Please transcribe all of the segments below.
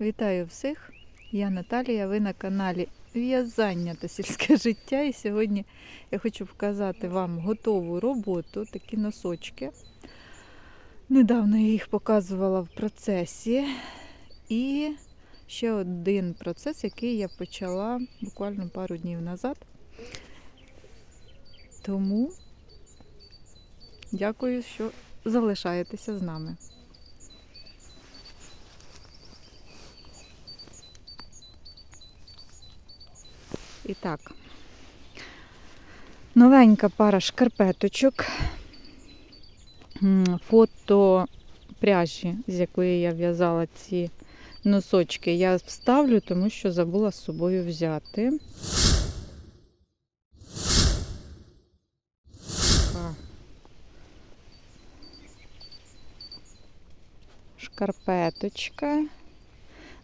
Вітаю всіх! Я Наталія. Ви на каналі В'язання та сільське життя. І сьогодні я хочу показати вам готову роботу, такі носочки. Недавно я їх показувала в процесі. І ще один процес, який я почала буквально пару днів назад. Тому дякую, що залишаєтеся з нами. І так, новенька пара шкарпеточок. Фото пряжі, з якої я в'язала ці носочки, я вставлю, тому що забула з собою взяти. Шкарпеточка.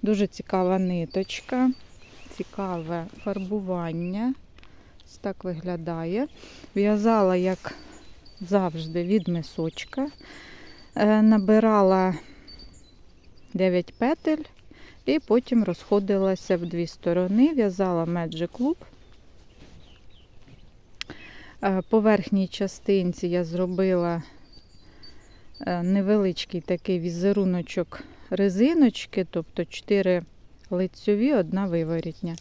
Дуже цікава ниточка цікаве фарбування. Ось так виглядає. В'язала, як завжди, від мисочка. Е, Набирала 9 петель і потім розходилася в дві сторони. В'язала Magic Loop. Е, По верхній частинці я зробила е, невеличкий такий візеруночок резиночки, тобто 4 лицьові, одна виворітня.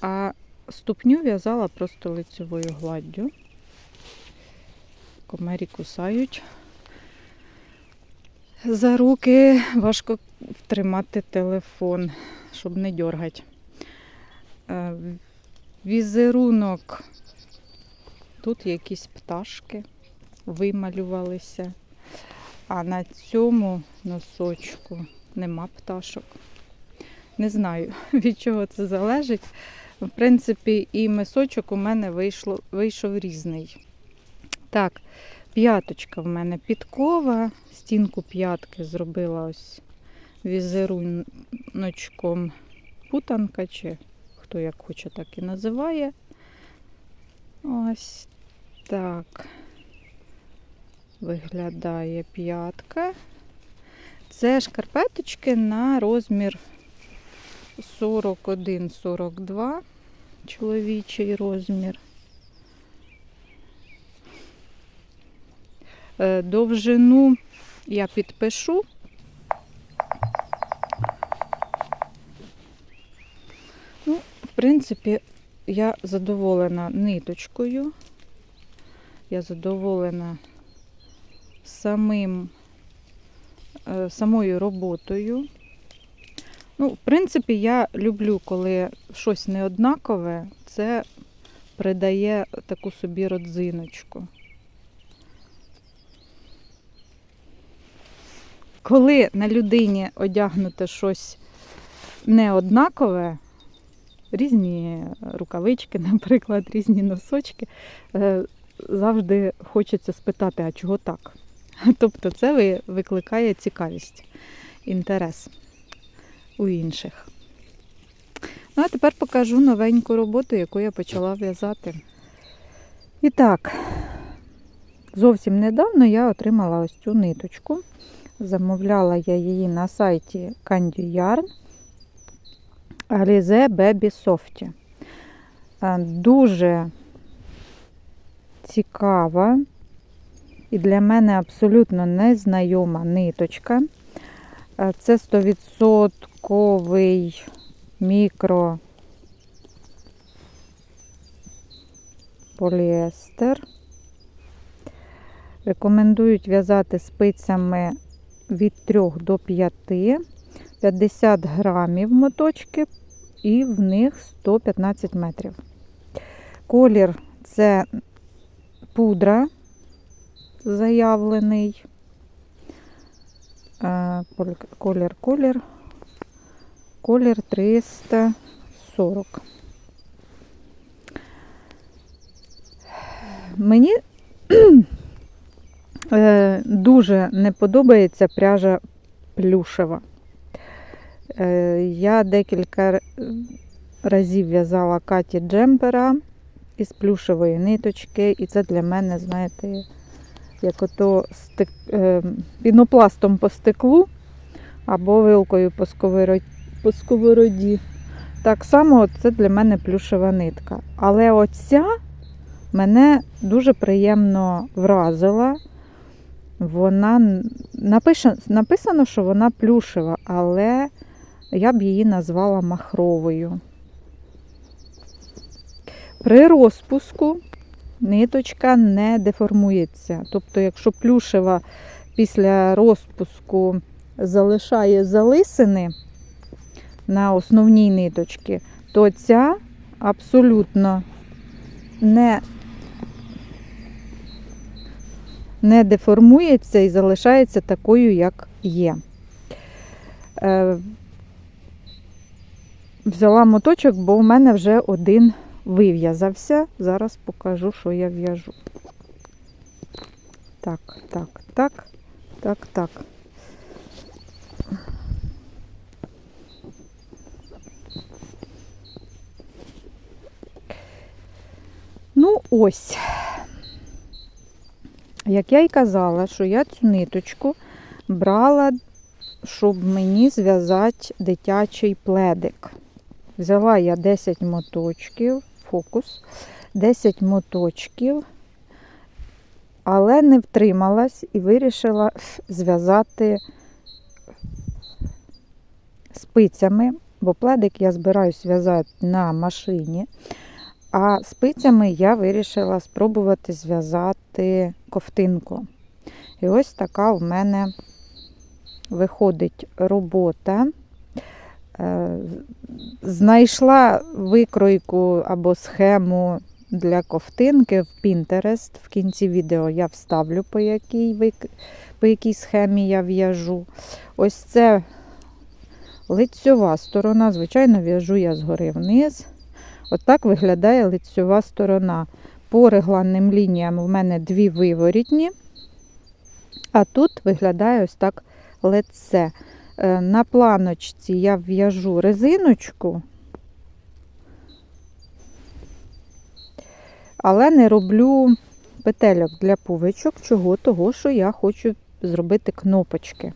А ступню в'язала просто лицьовою гладдю. Комарі кусають. За руки важко тримати телефон, щоб не дергати. Е, Візерунок. Тут якісь пташки вималювалися. А на цьому носочку нема пташок. Не знаю, від чого це залежить. В принципі, і мисочок у мене вийшло, вийшов різний. Так, п'яточка в мене підкова. Стінку п'ятки зробила ось візеруночком путанка, чи хто як хоче, так і називає. Ось так виглядає п'ятка. Це шкарпеточки на розмір 41-42 чоловічий розмір. Е, Довжину я підпишу. Ну, в принципі, я задоволена ниточкою. Я задоволена самим, е, самою роботою. Ну, в принципі, я люблю, коли щось неоднакове, це придає таку собі родзиночку. Коли на людині одягнуте щось неоднакове, різні рукавички, наприклад, різні носочки, е, завжди хочеться спитати, а чого так? Тобто це викликає цікавість, інтерес у інших. Ну, а тепер покажу новеньку роботу, яку я почала в'язати. І так, зовсім недавно я отримала ось цю ниточку. Замовляла я її на сайті Candy Yarn Alize Baby Softy. Дуже цікава і для мене абсолютно незнайома ниточка. Е, Це 100% мікро поліестер. Рекомендують в'язати спицями від 3 до 5, 50 грамів моточки і в них 115 метрів. Колір це пудра заявлений. Колір, колір. Колір 340. Мені е, дуже не подобається пряжа плюшева. Е, Я декілька разів в'язала Каті джемпера із плюшевої ниточки, і це для мене, знаєте, як ото стек... е, пінопластом по стеклу або вилкою по сковороді, по сковороді. Так само це для мене плюшева нитка. Але оця мене дуже приємно вразила. Вона написано, що вона плюшева, але я б її назвала махровою. При розпуску ниточка не деформується. Тобто, якщо плюшева після розпуску залишає залисини на основній ниточці, то ця абсолютно не, не деформується і залишається такою, як є. Е, взяла моточок, бо у мене вже один вив'язався. Зараз покажу, що я в'яжу. Так, так, так, так, так. Ну, ось. Як я й казала, що я цю ниточку брала, щоб мені зв'язати дитячий пледик. Взяла я 10 моточків, фокус, 10 моточків, але не втрималась і вирішила зв'язати спицями, бо пледик я збираюсь зв'язати на машині. А спицями я вирішила спробувати зв'язати ковтинку. І ось така в мене виходить робота. Е, Знайшла викройку або схему для ковтинки в Pinterest. В кінці відео я вставлю, по якій, по якій схемі я в'яжу. Ось це лицьова сторона. Звичайно, в'яжу я згори вниз. Отак виглядає лицьова сторона. По регланним лініям в мене дві виворітні, а тут виглядає ось так лице. Е, На планочці я в'яжу резиночку, але не роблю петельок для пувичок, чого того, що я хочу зробити кнопочки.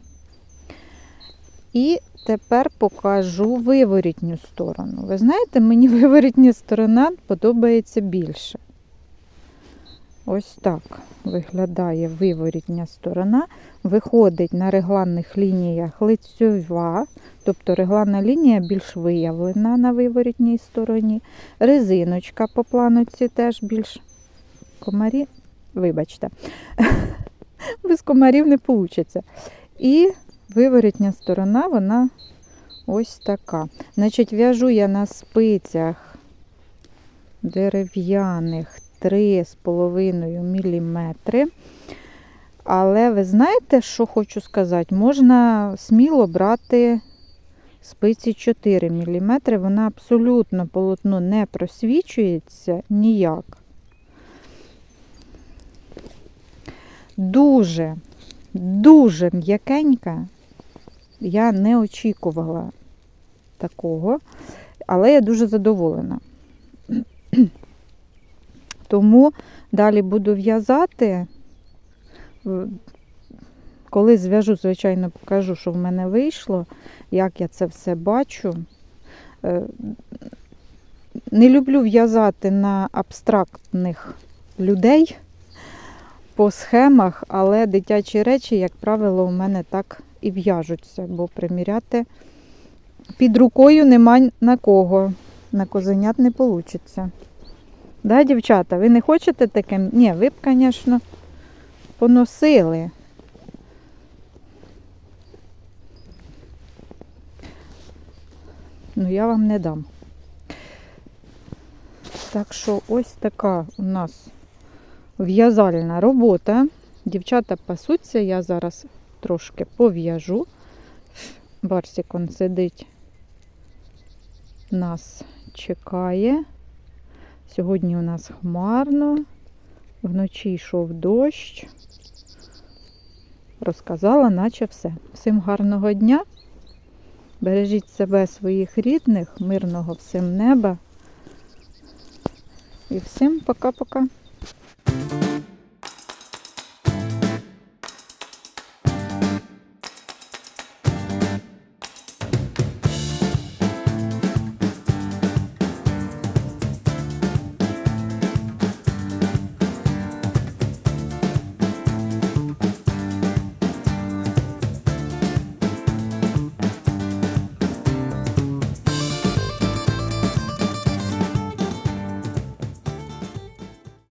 І тепер покажу виворітню сторону. Ви знаєте, мені виворітня сторона подобається більше. Ось так виглядає виворітня сторона. Виходить на регланних лініях лицьова, тобто регланна лінія більш виявлена на виворітній стороні. Резиночка по планоці теж більш комарі. Вибачте, без комарів не вийде. І виворітня сторона, вона ось така. Значить, в'яжу я на спицях дерев'яних 3,5 мм. Але ви знаєте, що хочу сказати? Можна сміло брати спиці 4 мм. Вона абсолютно полотно не просвічується ніяк. Дуже, дуже м'якенька. Я не очікувала такого, але я дуже задоволена. Тому далі буду в'язати. Коли зв'яжу, звичайно, покажу, що в мене вийшло, як я це все бачу. Е, Не люблю в'язати на абстрактних людей по схемах, але дитячі речі, як правило, у мене так і в'яжуться, бо приміряти під рукою нема на кого. На козенят не вийде. Да, дівчата, ви не хочете таке? Ні, ви б, звісно, поносили. Ну, я вам не дам. Так що ось така у нас в'язальна робота. Дівчата пасуться, я зараз трошки пов'яжу. Барсик он сидить, нас чекає. Сьогодні у нас хмарно, вночі йшов дощ. Розказала, наче все. Всім гарного дня. Бережіть себе, своїх рідних, мирного всім неба. І всім пока-пока.